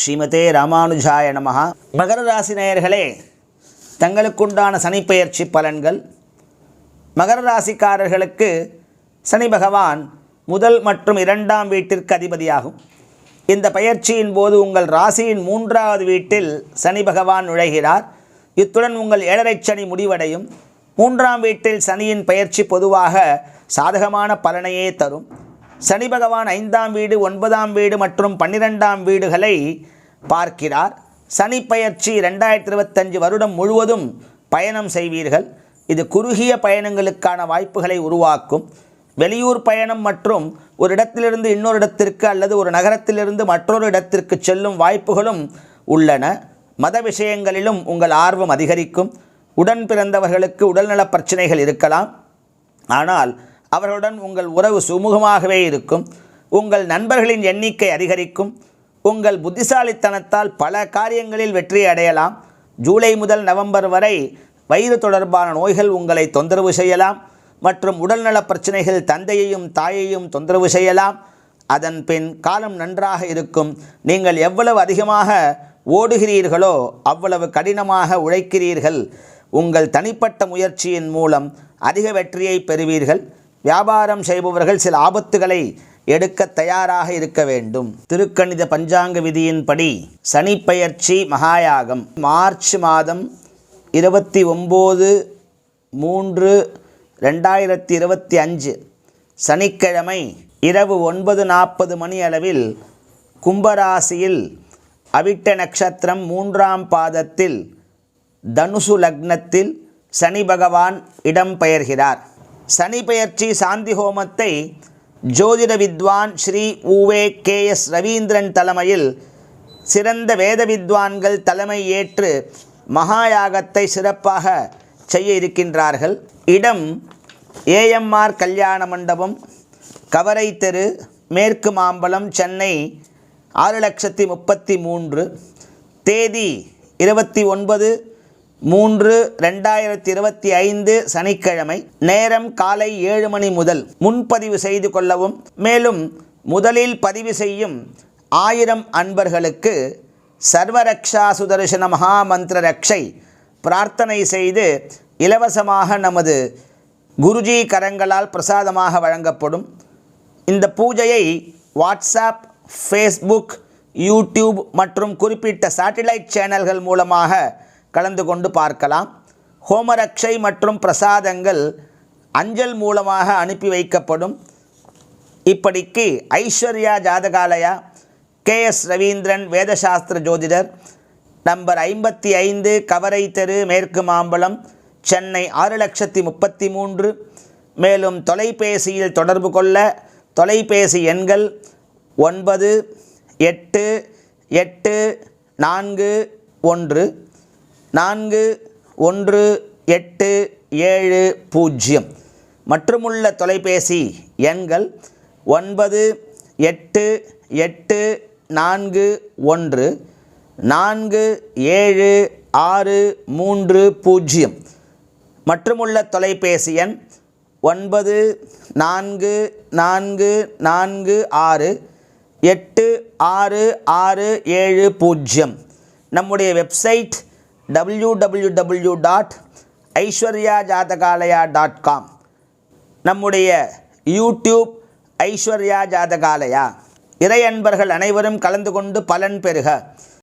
ஸ்ரீமதே ராமானுஜாய நமகா மகர ராசி நேயர்களே தங்களுக்குண்டான சனிப்பெயர்ச்சி பலன்கள். மகர ராசிக்காரர்களுக்கு சனி பகவான் முதல் மற்றும் இரண்டாம் வீட்டிற்கு அதிபதியாகும். இந்த பயிற்சியின் போது உங்கள் ராசியின் மூன்றாவது வீட்டில் சனி பகவான் நுழைகிறார். இத்துடன் உங்கள் ஏழரை சனி முடிவடையும். மூன்றாம் வீட்டில் சனியின் பயிற்சி பொதுவாக சாதகமான பலனையே தரும். சனி பகவான் ஐந்தாம் வீடு ஒன்பதாம் வீடு மற்றும் பன்னிரெண்டாம் வீடுகளை பார்க்கிறார். சனி பயிற்சி ரெண்டாயிரத்தி இருபத்தஞ்சு வருடம் முழுவதும் பயணம் செய்வீர்கள். இது குறுகிய பயணங்களுக்கான வாய்ப்புகளை உருவாக்கும். வெளியூர் பயணம் மற்றும் ஒரு இடத்திலிருந்து இன்னொரு இடத்திற்கு அல்லது ஒரு நகரத்திலிருந்து மற்றொரு இடத்திற்கு செல்லும் வாய்ப்புகளும் உள்ளன. மத விஷயங்களிலும் உங்கள் ஆர்வம் அதிகரிக்கும். உடன் பிறந்தவர்களுக்கு உடல்நலப் பிரச்சனைகள் இருக்கலாம். ஆனால் அவர்களுடன் உங்கள் உறவு சுமூகமாகவே இருக்கும். உங்கள் நண்பர்களின் எண்ணிக்கை அதிகரிக்கும். உங்கள் புத்திசாலித்தனத்தால் பல காரியங்களில் வெற்றி அடையலாம். ஜூலை முதல் நவம்பர் வரை வயிறு தொடர்பான நோய்கள் உங்களை தொந்தரவு செய்யலாம். மற்றும் உடல்நலப் பிரச்சனைகள் தந்தையையும் தாயையும் தொந்தரவு செய்யலாம். அதன் பின் காலம் நன்றாக இருக்கும். நீங்கள் எவ்வளவு அதிகமாக ஓடுகிறீர்களோ அவ்வளவு கடினமாக உழைக்கிறீர்கள். உங்கள் தனிப்பட்ட முயற்சியின் மூலம் அதிக வெற்றியை பெறுவீர்கள். வியாபாரம் செய்பவர்கள் சில ஆபத்துகளை எடுக்க தயாராக இருக்க வேண்டும். திருக்கணித பஞ்சாங்க விதியின்படி சனிப்பெயர்ச்சி மகாயாகம். மார்ச் மாதம் இருபத்தி ஒம்பது மூன்று ரெண்டாயிரத்தி இருபத்தி அஞ்சு சனிக்கிழமை இரவு ஒன்பது நாற்பது மணி அளவில் கும்பராசியில் அவிட்ட நட்சத்திரம் மூன்றாம் பாதத்தில் தனுசு லக்னத்தில் சனி பகவான் இடம்பெயர்கிறார் சனி பெயர்ச்சி சாந்தி ஹோமத்தை ஜோதிட வித்வான் ஸ்ரீ உவே கே எஸ் ரவீந்திரன் தலைமையில் சிறந்த வேத வித்வான்கள் தலைமை ஏற்று மகாயாகத்தை சிறப்பாக செய்ய இருக்கின்றார்கள். இடம் ஏஎம்ஆர் கல்யாண மண்டபம் கவரை தெரு மேற்கு மாம்பலம் சென்னை ஆறு லட்சத்தி முப்பத்தி மூன்று தேதி இருபத்தி ஒன்பது மூன்று ரெண்டாயிரத்தி இருபத்தி ஐந்து சனிக்கிழமை நேரம் காலை ஏழு மணி முதல் முன்பதிவு செய்து கொள்ளவும் மேலும் முதலில் பதிவு செய்யும் ஆயிரம் அன்பர்களுக்கு சர்வரக்ஷா சுதர்சன மகாமந்திர ரக்ஷை பிரார்த்தனை செய்து இலவசமாக நமது குருஜி கரங்களால் பிரசாதமாக வழங்கப்படும். இந்த பூஜையை வாட்ஸ்அப் ஃபேஸ்புக் யூடியூப் மற்றும் குறிப்பிட்ட சேட்டிலைட் சேனல்கள் மூலமாக கலந்து கொண்டு பார்க்கலாம். ஹோமரக்ஷை மற்றும் பிரசாதங்கள் அஞ்சல் மூலமாக அனுப்பி வைக்கப்படும். இப்படிக்கு ஐஸ்வர்யா ஜாதகாலயா கே எஸ் ரவீந்திரன் வேதசாஸ்திர ஜோதிடர் நம்பர் ஐம்பத்தி ஐந்து கவரை தெரு மேற்கு மாம்பலம் சென்னை ஆறு லட்சத்தி முப்பத்தி மூன்று. மேலும் தொலைபேசியில் தொடர்பு கொள்ள தொலைபேசி எண்கள் ஒன்பது எட்டு எட்டு நான்கு ஒன்று. நான்கு ஒன்று எட்டு ஏழு பூஜ்ஜியம். மற்றுமுள்ள தொலைபேசி எண்கள் ஒன்பது எட்டு எட்டு நான்கு ஒன்று நான்கு ஏழு ஆறு மூன்று பூஜ்ஜியம். மற்றுமுள்ள தொலைபேசி எண் ஒன்பது நான்கு நான்கு நான்கு ஆறு எட்டு ஆறு ஆறு ஏழு பூஜ்ஜியம். நம்முடைய website W W W dot Aishwarya Jathakalaya dot com நம்முடைய யூடியூப் ஐஸ்வர்யா ஜாதகாலயா இறை அன்பர்கள் அனைவரும் கலந்து கொண்டு பலன் பெறுக.